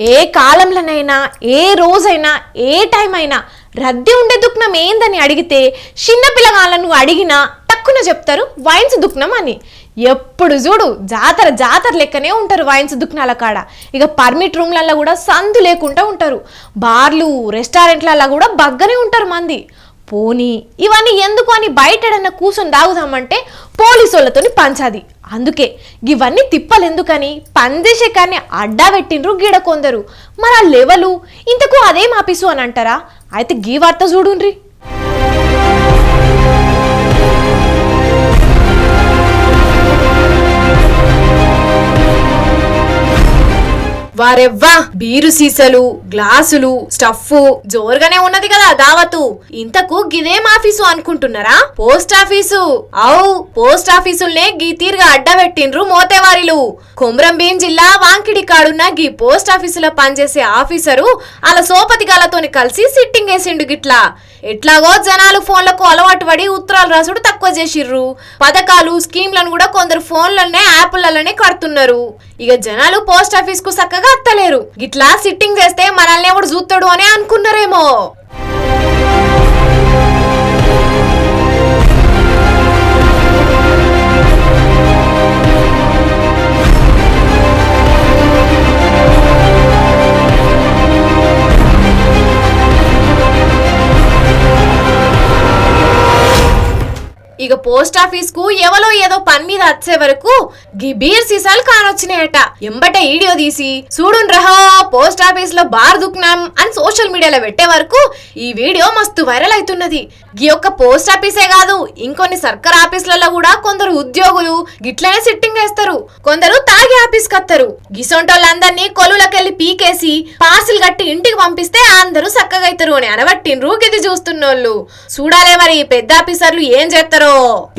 ఏ కాలంలోనైనా ఏ రోజైనా ఏ టైం అయినా రద్దీ ఉండే దుఃఖం ఏందని అడిగితే చిన్నపిల్లగాళ్ళను అడిగినా తక్కువ చెప్తారు వైన్స్ దుఃఖం అని. ఎప్పుడు చూడు జాతర జాతర లెక్కనే ఉంటారు వైన్స్ దుఃఖనాల కాడ. ఇక పర్మిట్ రూమ్లలో కూడా సందు లేకుండా ఉంటారు. బార్లు రెస్టారెంట్లలో కూడా బగ్గనే ఉంటారు మంది. పోనీ ఇవన్నీ ఎందుకు అని బయట ఎడన్నా కూర్చొని తాగుదామంటే పోలీసు వాళ్ళతోని పంచాది. అందుకే ఇవన్నీ తిప్పలు ఎందుకని కానీ అడ్డా పెట్టిండ్రు గీడ కొందరు. మరి ఆ లెవెలు? ఇంతకు అదేం ఆపిసు అని అంటారా? అయితే గీ వార్త చూడుండ్రి. వారెవ్వా బీరు సీసాలు గ్లాసులు స్టఫ్ జోరుగానే ఉన్నది కదా దావతు. ఇంతకు గిదేం ఆఫీసు అనుకుంటున్నారా? Post office. అవు పోస్ట్ ఆఫీసుల్నే గీ తీరుగా అడ్డబెట్టిండ్రు మోతేవారిలు. కొమ్రంభీం జిల్లా వాంకిడి కాడున్న గీ పోస్ట్ ఆఫీసులో పనిచేసే ఆఫీసరు అలా సోపతిగాలతోని కలిసి సిట్టింగ్ వేసిండు గిట్లా. ఎట్లాగో జనాలు ఫోన్లకు అలవాటు పడి ఉత్తరాలు రాసుడు తక్కువ చేసిర్రు. పథకాలు స్కీమ్లను కూడా కొందరు ఫోన్లనే యాప్లలోనే కడుతున్నారు. ఇక జనాలు పోస్ట్ ఆఫీస్కు చక్కగా అత్తలేరు గిట్లా సిట్టింగ్ చేస్తే మనల్ని ఎవడు చూస్తాడు అని అనుకున్నారేమో. ఇక పోస్ట్ ఆఫీస్కు ఎవలో ఏదో పని మీద వచ్చే వరకు గీ బీర్ సీసాలు కానొచ్చినాయట. ఎంబటే వీడియో తీసి చూడున్ రహో పోస్ట్ ఆఫీస్లో బార్ దుక్నాం అని సోషల్ మీడియాలో పెట్టే వరకు ఈ వీడియో మస్తు వైరల్ అవుతున్నది గీ యొక్క పోస్ట్ ఆఫీసే కాదు ఇంకొన్ని సర్కార్ ఆఫీసులలో కూడా కొందరు ఉద్యోగులు గిట్లనే సిట్టింగ్ వేస్తారు. కొందరు తాగి ఆఫీస్ కత్తారు గిసొంటోళ్ళందరినీ కొలువులకెళ్ళి పీకేసి పార్సిల్ కట్టి ఇంటికి పంపిస్తే అందరూ చక్కగా అవుతారు అని అనబట్టిండ్రు గిది చూస్తున్నోళ్ళు. చూడాలే మరి పెద్ద ఆఫీసర్లు ఏం చేస్తారో よ